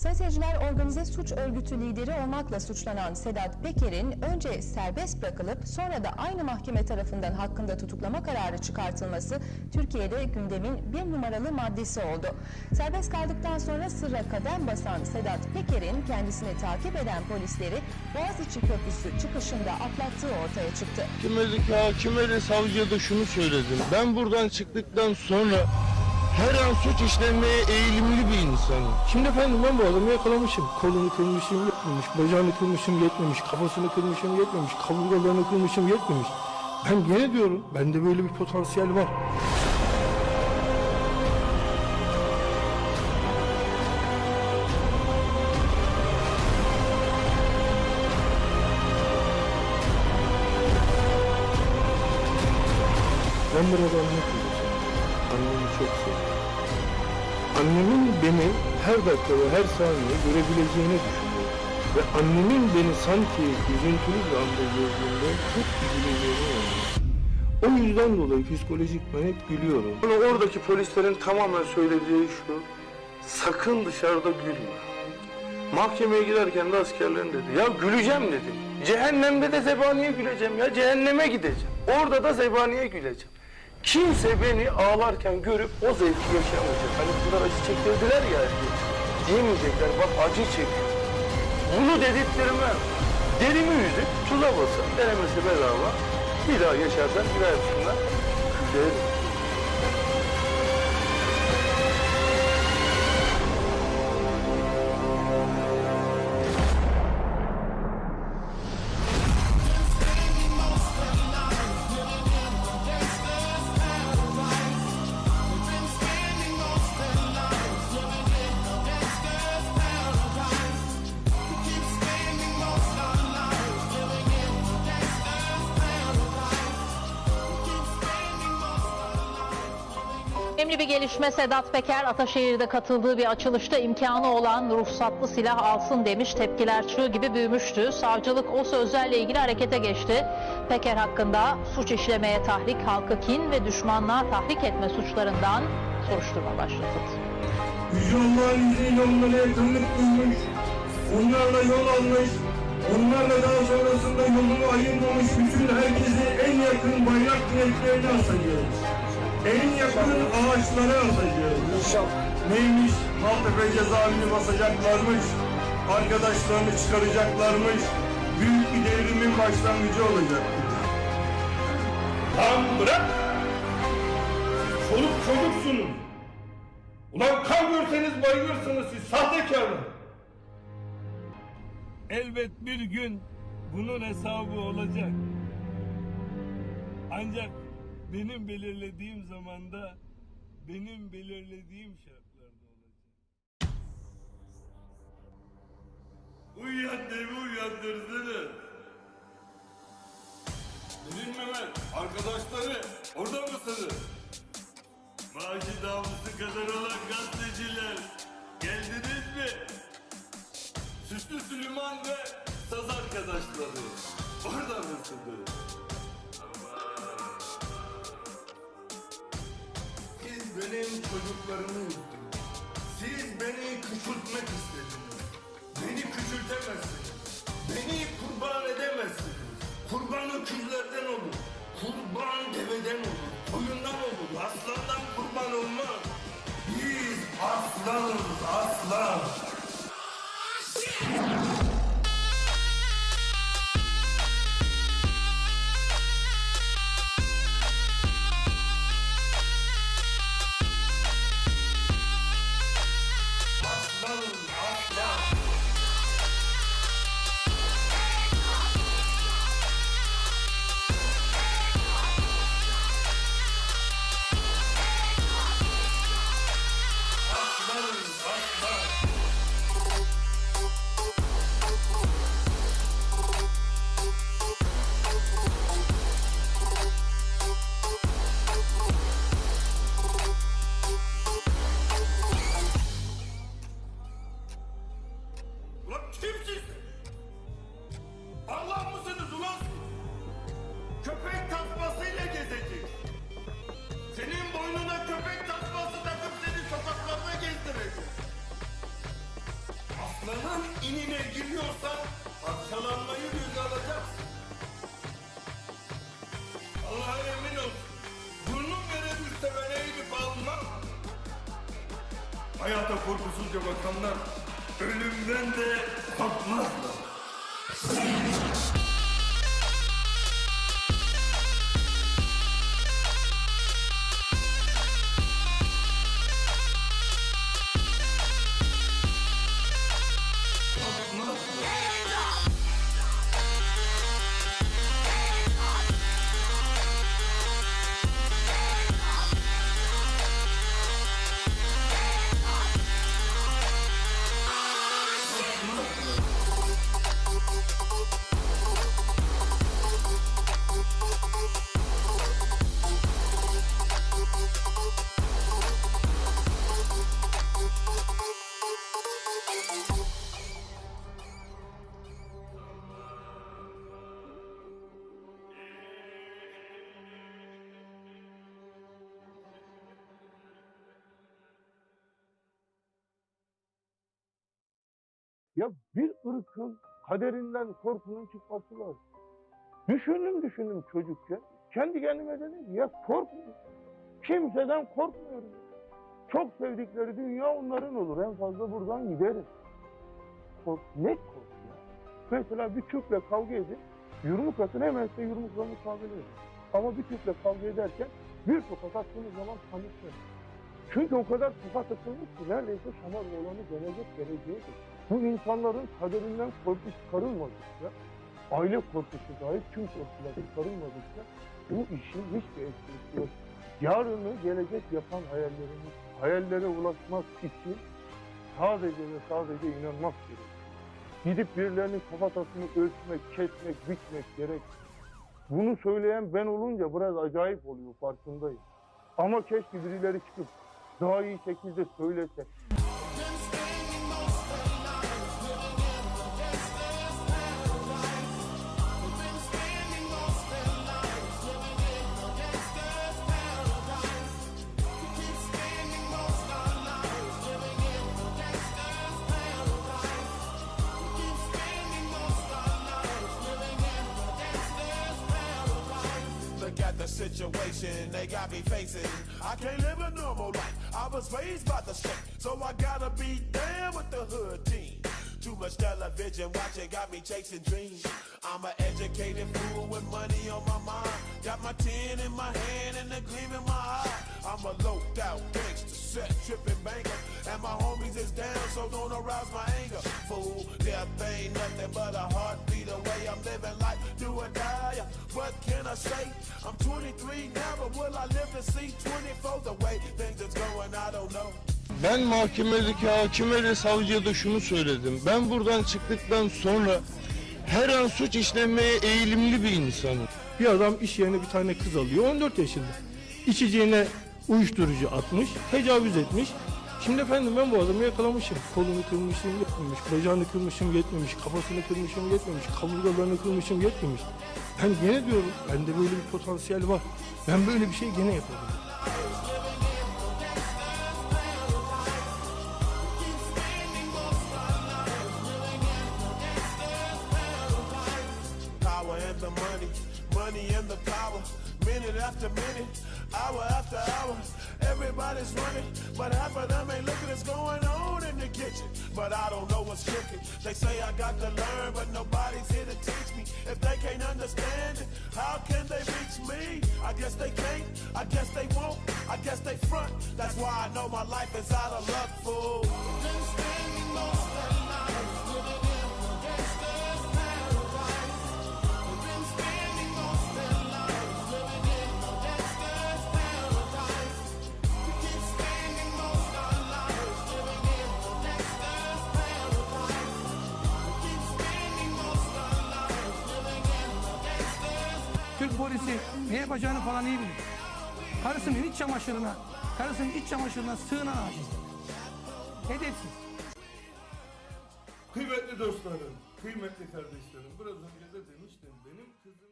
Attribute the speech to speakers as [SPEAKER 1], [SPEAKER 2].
[SPEAKER 1] Seyirciler, organize suç örgütü lideri olmakla suçlanan Sedat Peker'in önce serbest bırakılıp sonra da aynı mahkeme tarafından hakkında tutuklama kararı çıkartılması Türkiye'de gündemin bir numaralı maddesi oldu. Serbest kaldıktan sonra sırra kadem basan Sedat Peker'in kendisini takip eden polisleri Boğaziçi Köprüsü çıkışında atlattığı ortaya çıktı.
[SPEAKER 2] Mahkemelik hakime savcıya da şunu söyledim. Ben buradan çıktıktan sonra her an suç işlemeye eğilimli bir insanım.
[SPEAKER 3] Şimdi efendim ben bu adamı yakalamışım. Kolunu kırmışım yetmemiş, bacağını kırmışım yetmemiş, kafasını kırmışım yetmemiş, kaburgalarını kırmışım yetmemiş. Ben gene diyorum, bende böyle bir potansiyel var. Ben burada anne Annemin beni her dakika ve her saniye görebileceğini düşünüyorum. Ve annemin beni sanki üzüntülü bir anda gördüğünde çok üzüleceğini anlıyorum. O yüzden dolayı psikolojik ben hep gülüyorum. Bana oradaki polislerin tamamen söylediği şu. Sakın dışarıda gülme. Mahkemeye giderken de askerlerin dedi. Ya güleceğim dedi. Cehennemde de zebaniye güleceğim ya. Cehenneme gideceğim. Orada da zebaniye güleceğim. Kimse beni ağlarken görüp o zevki yaşamayacak. Hani bu kadar acı çektirdiler ya. Diyemeyecekler bak acı çekiyor. Bunu dedirttirmem. Derimi yüzüp tuza basın. Denemesi bedava. Bir daha yaşarsan bir daha yapsınlar. Gülerim.
[SPEAKER 4] Önemli bir gelişme Sedat Peker Ataşehir'de katıldığı bir açılışta imkanı olan ruhsatlı silah alsın demiş. Tepkiler çığ gibi büyümüştü. Savcılık o sözlerle ilgili harekete geçti. Peker hakkında suç işlemeye tahrik, halkı kin ve düşmanlığa tahrik etme suçlarından soruşturma başlatıldı.
[SPEAKER 5] Yüce Allah'ın izniyle onlara yakınlık duymuş, onlarla yol almış, onlarla daha sonrasında yolunu ayırmamış bütün herkesi en yakın bayrak direklerine asacağız. En yakın ağaçlara asacağız. Neymiş? Maltepe cezaevini basacaklarmış, arkadaşlarını çıkaracaklarmış, büyük bir devrimin başlangıcı olacak. Tam bırak! Çoluk çocuksunuz. Ulan kan görseniz bayılırsınız siz sahtekarlar.
[SPEAKER 6] Elbet bir gün bunun hesabı olacak. Ancak benim belirlediğim zamanda benim belirlediğim şartlarda olacak. Uyan devi uyandırsınız. Benim Mehmet, arkadaşları orada mısınız? Maaşı namusu kadar olan
[SPEAKER 5] benim çocuklarımı üzdünüz. Siz beni küçültmek istediniz. Beni küçültemezsiniz. Beni kurban edemezsiniz. Kurban öküzlerden olur. Kurban deveden olur. Koyundan olur. Aslandan kurban olmaz. Biz aslanız aslan. Hayata korkusuzca bakanlar ölümden de korkmazlar.
[SPEAKER 7] Ya bir ırkın kaderinden korkunun çıkması lazım. Düşündüm düşündüm çocukken. Kendi kendime dedim ya korkmuyorum. Kimseden korkmuyorum. Çok sevdikleri dünya onların olur. En fazla buradan gideriz. Kork, ne kork ya? Mesela bir Türk'le kavga edin. Yumruk atın hemen size yumruklarını edin. Ama bir Türk'le kavga ederken bir tokat attığınız zaman panikler. Çünkü o kadar tokat atılmış ki neredeyse şamar olanı gelecek geleceğidir. Bu insanların kaderinden korku çıkarılmadıkça, aile korkusu dahi tüm korkular çıkarılmadıkça bu işin hiçbir esprisi yok. Yarını gelecek yapan hayallerimiz, hayallere ulaşmak için sadece ve sadece inanmak gerek. Gidip birilerinin kafatasını ölçmek, kesmek, biçmek gerek. Bunu söyleyen ben olunca biraz acayip oluyor farkındayım. Ama keşke birileri çıkıp daha iyi şekilde söylese.
[SPEAKER 8] Situation they got me facing. I can't live a normal life. I was raised by the state, so I gotta be down with the hood team. Too much television watching got me chasing dreams. I'm an educated fool with money on my mind. Got my tin in my hand and a gleam in my eye. I'm a loped out gangster, set tripping banker. And my homies is down, so don't arouse my anger. Fool, death ain't nothing but a heartbeat What can I say? I'm 23 now, but will I live to see 24? The way things is going, I don't know.
[SPEAKER 2] Ben mahkemedeki hakime de savcıya da şunu söyledim. Ben buradan çıktıktan sonra her an suç işlemeye eğilimli bir insanım.
[SPEAKER 7] Bir adam iş yerine bir tane kız alıyor 14 yaşında. İçeceğine uyuşturucu atmış, tecavüz etmiş. Şimdi efendim ben bu adamı yakalamışım. Kolunu kırmışım yetmemiş, bacağını kırmışım yetmemiş, kafasını kırmışım yetmemiş, kaburgalarını kırmışım yetmemiş. Ben gene diyorum bende böyle bir potansiyel var. Ben böyle bir şey gene
[SPEAKER 8] money, money and the power. Minute after minute, hour after hour. Everybody's running, but half of them ain't looking what's going on in the kitchen. But I don't know what's cooking. They say I got to learn, but nobody's here to teach me. If they can't understand it, how can they reach me? I guess they can't, I guess they won't, I guess they front. That's why I know my life is out of luck, fool.
[SPEAKER 9] Türk polisi ne yapacağını falan iyi bilir. Karısının iç çamaşırına, karısının iç çamaşırına sığınan aciz. Edepsiz.
[SPEAKER 5] Kıymetli dostlarım, kıymetli kardeşlerim, biraz önce de demiştim benim kızım